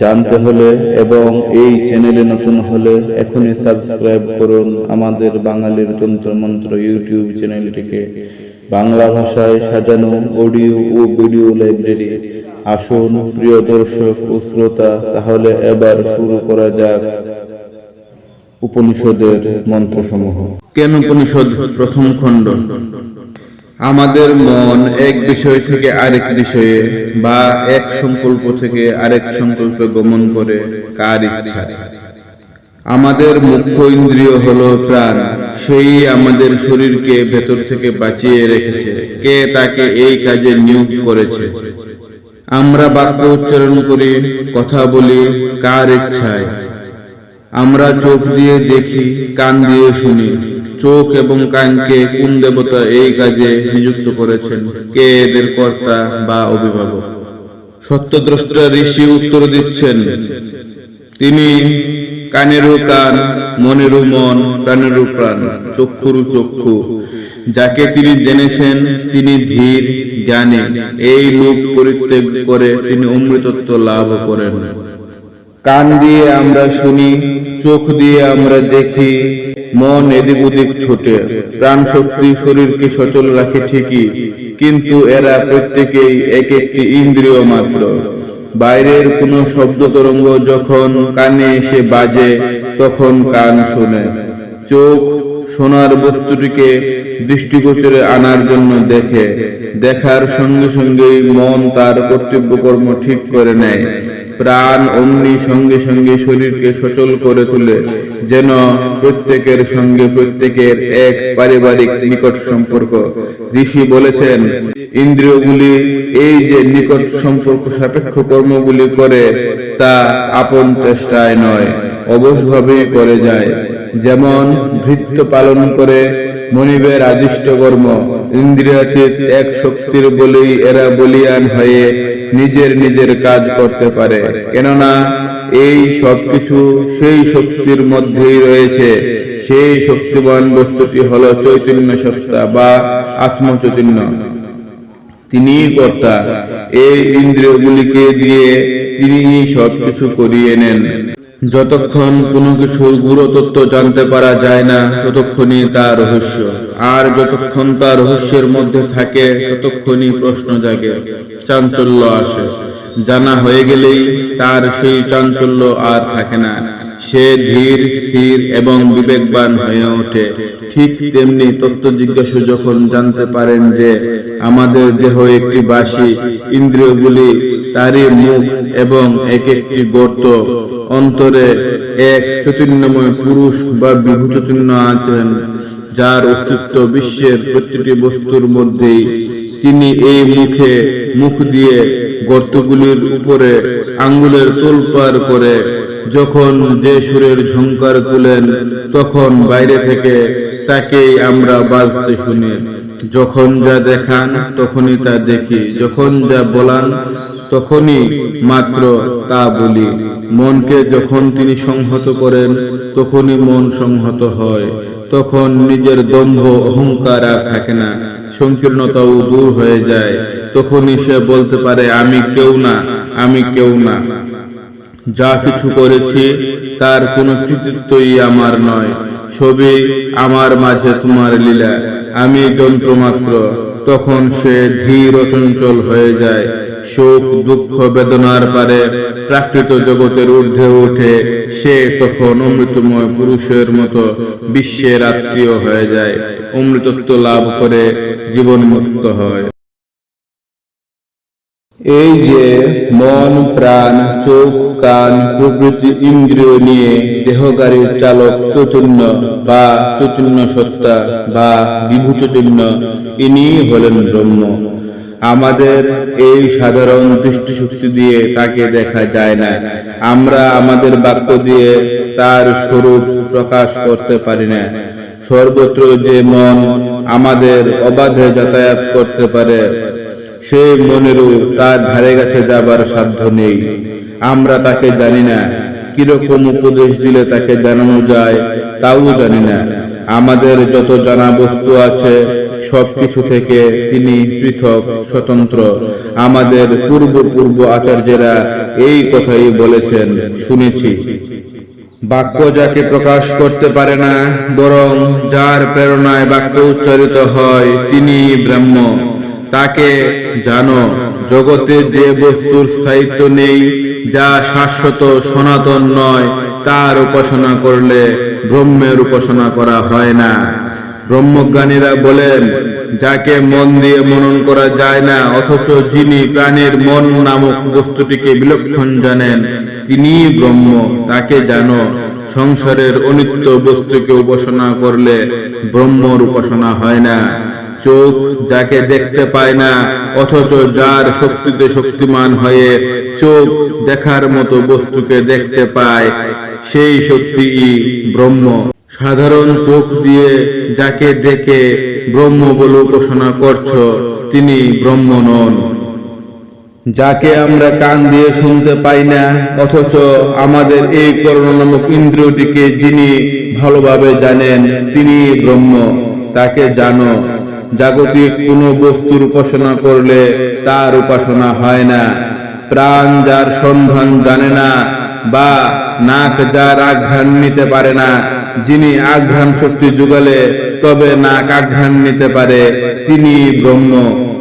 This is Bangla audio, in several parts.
জানতে হলে এবং এই চ্যানেলে নতুন হলে এখনই সাবস্ক্রাইব করুন আমাদের বাঙালির তন্ত্র মন্ত্র ইউটিউব চ্যানেলটিকে। বাংলা ভাষায় সাজানো অডিও ও ভিডিও লাইব্রেরি। আসুন প্রিয় দর্শক ও শ্রোতা, তাহলে এবার শুরু করা যাক উপনিষদের মন্ত্রসমূহ। কেন উপনিষদ প্রথম খণ্ড? আমাদের মন এক বিষয় থেকে আরেক বিষয়ে বা এক সংকল্প থেকে আরেক সংকল্পে গমন করে কার ইচ্ছা? আমাদের মুখ্য ইন্দ্রিয় হলো প্রাণ। সেই আমাদের শরীরকে ভেতর থেকে বাঁচিয়ে রেখেছে। কে তাকে এই কাজে নিয়োগ করেছে? আমরা বাক্য উচ্চারণ করি, কথা বলি, কার ইচ্ছায়। আমরা চোখ দিয়ে দেখি, কান দিয়ে শুনি। চোখ এবং কানকে কোন দেবতা এই কাজে নিযুক্ত করেছেন? কে এদের কর্তা বা অভিভাবক? সত্যদ্রষ্টা ঋষি উত্তর দিচ্ছেন, তিনি কানেরও কান মনেরও মন প্রাণেরও প্রাণ চক্ষুরও চক্ষু। যাকে তিনি জেনেছেন, তিনি ধীর, জ্ঞানী। এই লোক পরিত্যাগ করে তিনি অমৃতত্ব লাভ করেন। কান দিয়ে আমরা শুনি, চোখ দিয়ে আমরা দেখি মন এদিক ওদিক ছোটে। প্রাণ শক্তি শরীরকে সচল রাখে ঠিকই, কিন্তু এরা প্রত্যেকেই এক একটি ইন্দ্রিয় মাত্র। বাইরের কোনো শব্দ তরঙ্গ যখন কানে এসে বাজে, তখন কান শোনে। চোখ সোনার বস্তুটিকে দৃষ্টিগোচরে আনার জন্য দেখে। দেখার সঙ্গে সঙ্গেই মন তার কর্তব্য কর্ম ঠিক করে নেয়। প্রাণ অমনি সঙ্গে সঙ্গে শরীরকে সচল করে তোলে, যেন প্রত্যেকের সঙ্গে প্রত্যেকের এক পারিবারিক নিকট সম্পর্ক। ঋষি বলেছেন, ইন্দ্রিয়গুলি এই যে নিকট সম্পর্ক সাপেক্ষ কর্মগুলি করে, তা আপন চেষ্টায় নয় অবশভাবেই করে যায়। যেমন ভৃত্য পালন করে, মনিবের আদিষ্ট কর্ম ইন্দ্রিয়াতীত এক শক্তির বলেই এরা বলিয়ান হয়ে নিজের নিজের কাজ করতে পারে। কেননা এই সবকিছু সেই শক্তির মধ্যেই রয়েছে। সেই শক্তিবান বস্তুটি হলো চৈতন্য সত্তা বা আত্মচৈতন্য। তিনিই কর্তা, এই ইন্দ্রিয়গুলিকে দিয়ে তিনি সবকিছু করিয়ে নেন। যতক্ষণ কোনো কিছুর গুরুতত্ত্ব জানতে পারা যায় না, ততক্ষণই তা রহস্য। আর যতক্ষণ তা রহস্যের মধ্যে থাকে, ততক্ষণই প্রশ্ন জাগে, চাঞ্চল্য আসে। জানা হয়ে গেলেই তার সেই চাঞ্চল্য আর থাকে না। সে ধীর, স্থির এবং বিবেকবান হয়ে ওঠে। ঠিক তেমনি তত্ত্ব জিজ্ঞাসু যখন জানতে পারেন যে, আমাদের দেহ একটি বাসি, ইন্দ্রিয়গুলি তারই মুখ এবং এক একটি গর্ত। অন্তরে এক চৈতন্যময় পুরুষ বা বিভু চৈতন্য আছেন, যার অস্তিত্ব বিশ্বের প্রতিটি বস্তুর মধ্যেই। তিনি এই মুখে মুখ দিয়ে গর্তগুলির উপরে আঙ্গুলের তোলপার করে, যখন যে সুরের ঝঙ্কার তুলেন, তখন বাইরে থেকে তাকেই আমরা বাজতে শুনি। যখন যা দেখান, তখনই তা দেখি। যখন যা বলান তখনই মাত্র তা বলি। মনকে যখন তিনি সংহত করেন, তখনই মন সংহত হয়। তখন নিজের দম্ভ অহংকার আর থাকে না, সংকীর্ণতাও দূর হয়ে যায়। তখনই সে বলতে পারে, আমি কেউ না, আমি কেউ না। যা কিছু করেছি, তার কোনো কৃতিত্বই আমার নয়। সবই আমার মাঝে তোমার লীলা। আমি যন্ত্র মাত্র তখন সে ধীর চঞ্চল হয়ে যায়। শোক দুঃখ, বেদনার পারে প্রাকৃত জগতের ঊর্ধ্বে ওঠে সে তখন অমৃতময় পুরুষের মতো বিশ্বের আত্মীয় হয়ে যায়। অমৃতত্ব লাভ করে জীবন মুক্ত হয়। এই যে মন, প্রাণ, চোখ, কান, প্রভৃতি ইন্দ্রিয় নিয়ে দেহগাড়ির চালক চৈতন্য বা চৈতন্য সত্তা বা বিভু চৈতন্য, ইনি হলেন ব্রহ্ম। আমাদের এই সাধারণ দৃষ্টিশক্তি দিয়ে তাকে দেখা যায় না। আমরা আমাদের বাক্য দিয়ে তার স্বরূপ প্রকাশ করতে পারি না। সর্বত্র যে মন আমাদের অবাধে যাতায়াত করতে পারে সেই মনেরও তার ধারে কাছে যাবার সাধ্য নেই। আমরা তাকে জানি না, কীরকম উপদেশ দিলে তাকে জানানো যায়, তাও জানি না। আমাদের যত জানা বস্তু আছে, সবকিছু থেকে তিনি পৃথক, স্বতন্ত্র। আমাদের পূর্ব পূর্ব আচার্যেরা এই কথাই বলেছেন, শুনেছি। বাক্য যাকে প্রকাশ করতে পারে না, বরং যার প্রেরণায় বাক্য উচ্চারিত হয়, তিনি ব্রহ্ম। তাকে জানো, জগতে যে বস্তুর স্থায়িত্ব নেই, যা শাশ্বত সনাতন নয়, তার উপাসনা করলে ব্রহ্মের উপাসনা করা হয় না। ব্রহ্মজ্ঞানীরা বলেন, যাকে মন দিয়ে মনন করা যায় না, অথচ যিনি প্রাণের মন নামক বস্তুটিকে বিলক্ষণ জানেন, তিনি ব্রহ্ম, তাকে জানো, সংসারের অনিত্য বস্তুকে উপাসনা করলে ব্রহ্মর উপাসনা হয় না। চোখ যাকে দেখতে পায় না, অথচ যার শক্তিতে শক্তিমান হয়ে চোখ দেখার মতো বস্তুকে দেখতে পায়, সেই শক্তিই ব্রহ্ম। সাধারণ চোখ দিয়ে যাকে দেখে ব্রহ্ম বলে উপাসনা করছ, তিনি ব্রহ্ম নন। যাকে আমরা কান দিয়ে শুনতে পাই না, অথচ আমাদের এই করোনা নামক ইন্দ্রিয়টিকে যিনি ভালোভাবে জানেন, তিনি ব্রহ্ম। তাকে জানো জাগতিক কোনো বস্তুর উপাসনা করলে তার উপাসনা হয় না। প্রাণ যার সন্ধান জানে না বা নাক যার আঘ্রাণ নিতে পারে না, যিনি আঘ্রাণ শক্তি যুগালে তবে নাক আঘ্রাণ নিতে পারে, তিনি ব্রহ্ম,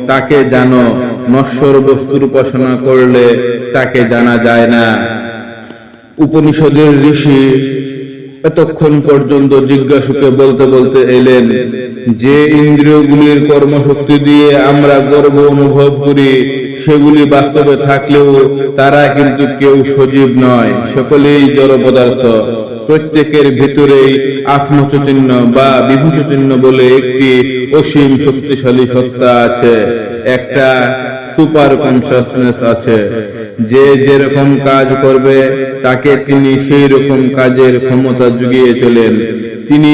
তাকে জানো নশ্বর বস্তুর উপাসনা করলে তাকে জানা যায় না। উপনিষদের ঋষি এতক্ষণ পর্যন্ত জিজ্ঞাসুকে বলতে বলতে এলেন, যে ইন্দ্রিয়গুলির কর্মশক্তি দিয়ে আমরা গর্ব অনুভব করি, সেগুলি বাস্তবে থাকলেও তারা কিন্তু কেউ সজীব নয়, সকলেই জড় পদার্থ। প্রত্যেকের ভিতরেই আত্মচৈতন্য বা বিভু চৈতন্য বলে একটি অসীম শক্তিশালী সত্তা আছে, একটা সুপার কনসাসনেস আছে। যে যেরকম কাজ করবে, তাকে তিনি সেই রকম কাজের ক্ষমতা জুগিয়ে চলেন। তিনি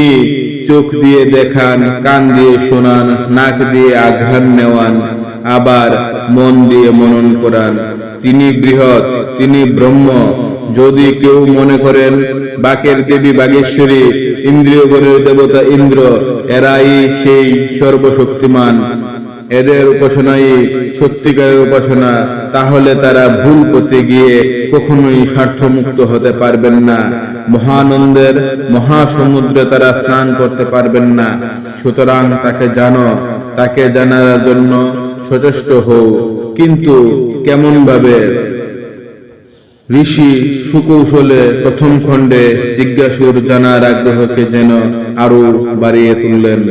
চোখ দিয়ে দেখান, কান দিয়ে শোনান, নাক দিয়ে আঘ্রাণ নেওয়ান, আবার মন দিয়ে মনন করান। তিনি বৃহৎ, তিনি ব্রহ্ম। যদি কেউ মনে করেন, বাকের দেবী বাগেশ্বরী, ইন্দ্রিয়গণের দেবতা ইন্দ্র, এরাই সেই সর্বশক্তিমান। এদের উপাসনাই সত্যিকারের উপাসনা, তাহলে তারা ভুল পথে গিয়ে কখনোই স্বার্থমুক্ত হতে পারবেন না। মহানন্দের মহাসমুদ্রে তারা স্নান করতে পারবেন না। সুতরাং তাকে জানো, তাকে জানার জন্য সচেষ্ট হও। কিন্তু কেমন ভাবে ঋষি সুকৌশলে প্রথম খণ্ডে জিজ্ঞাসুর জানার আগ্রহকে যেন আরও বাড়িয়ে তুললেন।